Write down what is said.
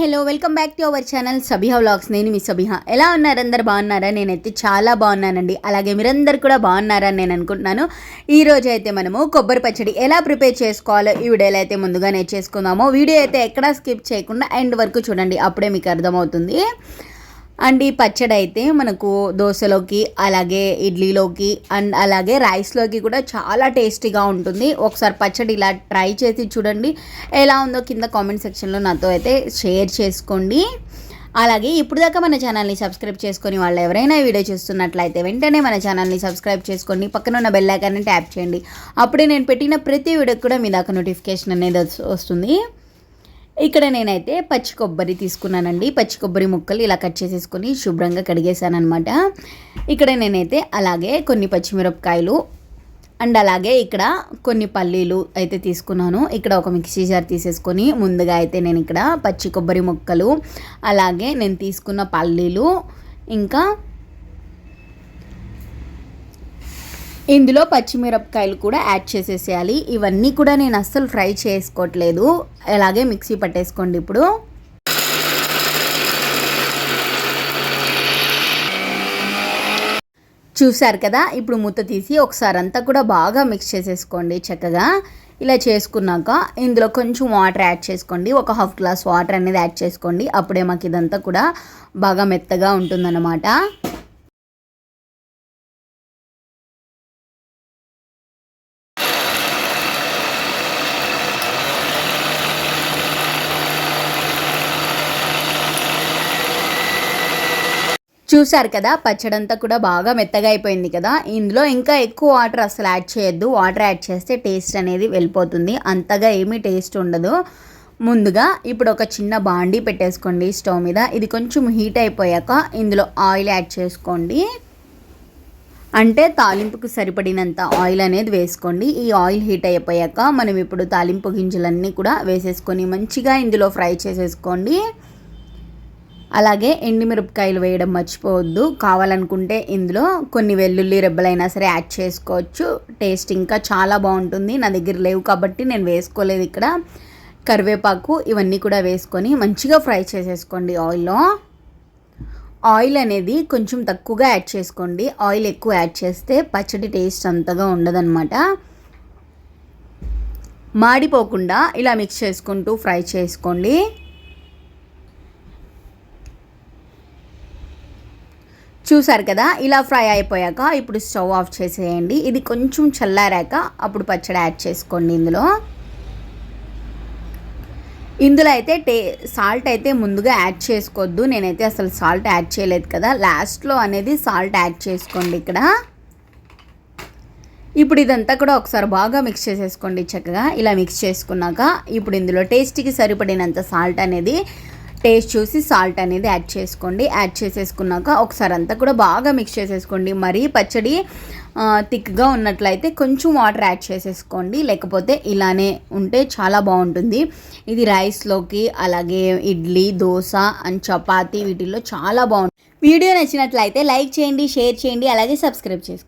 Hello welcome back to our channel Sabiha vlogs. నేను మీ సబిహా. ఎలా ఉన్నారు? అందరు బాగున్నారా? నేనైతే చాలా బాగున్నానండి. అలాగే మీరందరు కూడా బాగున్నారని నేను అనుకుంటున్నాను. ఈ రోజు అయితే మనము కొబ్బరి పచ్చడి ఎలా ప్రిపేర్ చేసుకోవాలో ఈ వీడియోలో అయితే ముందుగా నేర్చేసుకుందాము వీడియో అయితే ఎక్కడా స్కిప్ చేయకుండా ఎండ్ వరకు చూడండి. అప్పుడే మీకు అర్థమవుతుంది. అండ్ ఈ పచ్చడి అయితే మనకు దోశలోకి అలాగే ఇడ్లీలోకి అండ్ అలాగే రైస్లోకి కూడా చాలా టేస్టీగా ఉంటుంది. ఒకసారి పచ్చడి ఇలా ట్రై చేసి చూడండి. ఎలా ఉందో కింద కామెంట్ సెక్షన్లో నాతో అయితే షేర్ చేసుకోండి. అలాగే ఇప్పుడు దాకా మన ఛానల్ని సబ్స్క్రైబ్ చేసుకొని వాళ్ళు ఎవరైనా వీడియో చూస్తున్నట్లయితే వెంటనే మన ఛానల్ని సబ్స్క్రైబ్ చేసుకోండి. పక్కన ఉన్న బెల్ ఐకాన్ని ట్యాప్ చేయండి. అప్పుడే నేను పెట్టిన ప్రతి వీడియోకి కూడా మీ దాకా నోటిఫికేషన్ అనేది వస్తుంది. ఇక్కడ నేనైతే పచ్చి కొబ్బరి తీసుకున్నానండి. పచ్చి కొబ్బరి ముక్కలు ఇలా కట్ చేసేసుకొని శుభ్రంగా కడిగేశానమాట ఇక్కడ నేనైతే అలాగే కొన్ని పచ్చిమిరపకాయలు అండ్ అలాగే ఇక్కడ కొన్ని పల్లీలు అయితే తీసుకున్నాను. ఇక్కడ ఒక మిక్సీ జార్ తీసేసుకొని ముందుగా అయితే నేను ఇక్కడ పచ్చి కొబ్బరి ముక్కలు అలాగే నేను తీసుకున్న పల్లీలు ఇంకా ఇందులో పచ్చిమిరపకాయలు కూడా యాడ్ చేసేసేయాలి. ఇవన్నీ కూడా నేను అస్సలు ఫ్రై చేసుకోవట్లేదు. అలాగే మిక్సీ పట్టేసుకోండి ఇప్పుడు. చూసారు కదా? ఇప్పుడు ముత్త తీసి ఒకసారి అంతా కూడా బాగా మిక్స్ చేసేసుకోండి చక్కగా. ఇలా చేసుకున్నాక ఇందులో కొంచెం వాటర్ యాడ్ చేసుకోండి. ఒక హాఫ్ గ్లాస్ వాటర్ అనేది యాడ్ చేసుకోండి. అప్పుడే మాకు ఇదంతా కూడా బాగా మెత్తగా ఉంటుందన్నమాట. చూసారు కదా పచ్చడంతా కూడా బాగా మెత్తగా అయిపోయింది కదా. ఇందులో ఇంకా ఎక్కువ వాటర్ అసలు యాడ్ చేయొద్దు. వాటర్ యాడ్ చేస్తే టేస్ట్ అనేది వెళ్ళిపోతుంది. అంతగా ఏమీ టేస్ట్ ఉండదు. ముందుగా ఇప్పుడు ఒక చిన్న బాండీ పెట్టేసుకోండి స్టవ్ మీద. ఇది కొంచెం హీట్ అయిపోయాక ఇందులో ఆయిల్ యాడ్ చేసుకోండి. అంటే తాలింపుకు సరిపడినంత ఆయిల్ అనేది వేసుకోండి. ఈ ఆయిల్ హీట్ అయిపోయాక మనం ఇప్పుడు తాలింపు గింజలన్నీ కూడా వేసేసుకొని మంచిగా ఇందులో ఫ్రై చేసేసుకోండి. అలాగే ఎండుమిరపకాయలు వేయడం మర్చిపోవద్దు. కావాలనుకుంటే ఇందులో కొన్ని వెల్లుల్లి రెబ్బలైనా సరే యాడ్ చేసుకోవచ్చు. టేస్ట్ ఇంకా చాలా బాగుంటుంది. నా దగ్గర లేవు కాబట్టి నేను వేసుకోలేదు ఇక్కడ. కరివేపాకు ఇవన్నీ కూడా వేసుకొని మంచిగా ఫ్రై చేసేసుకోండి ఆయిల్లో. ఆయిల్ అనేది కొంచెం తక్కువగా యాడ్ చేసుకోండి. ఆయిల్ ఎక్కువ యాడ్ చేస్తే పచ్చడి టేస్ట్ అంతగా ఉండదన్నమాట. మాడిపోకుండా ఇలా మిక్స్ చేసుకుంటూ ఫ్రై చేసుకోండి. చూసారు కదా ఇలా ఫ్రై అయిపోయాక ఇప్పుడు స్టవ్ ఆఫ్ చేసేయండి. ఇది కొంచెం చల్లారాక అప్పుడు పచ్చడి యాడ్ చేసుకోండి ఇందులో. ఇందులో అయితే టే సాల్ట్ అయితే ముందుగా యాడ్ చేసుకోవద్దు. నేనైతే అసలు సాల్ట్ యాడ్ చేయలేదు కదా. లాస్ట్లో అనేది సాల్ట్ యాడ్ చేసుకోండి ఇక్కడ. ఇప్పుడు ఇదంతా కూడా ఒకసారి బాగా మిక్స్ చేసేసుకోండి చక్కగా. ఇలా మిక్స్ చేసుకున్నాక ఇప్పుడు ఇందులో టేస్ట్కి సరిపడినంత సాల్ట్ అనేది టేస్ట్ చూసి సాల్ట్ అనేది యాడ్ చేసుకోండి. యాడ్ చేసేసుకున్నాక ఒకసారి అంతా కూడా బాగా మిక్స్ చేసేసుకోండి. మరీ పచ్చడి థిక్గా ఉన్నట్లయితే కొంచెం వాటర్ యాడ్ చేసేసుకోండి. లేకపోతే ఇలానే ఉంటే చాలా బాగుంటుంది. ఇది రైస్లోకి అలాగే ఇడ్లీ దోశ అండ్ చపాతీ వీటిల్లో చాలా బాగుంటుంది వీడియో నచ్చినట్లయితే లైక్ చేయండి షేర్ చేయండి అలాగే సబ్స్క్రైబ్ చేసుకోండి.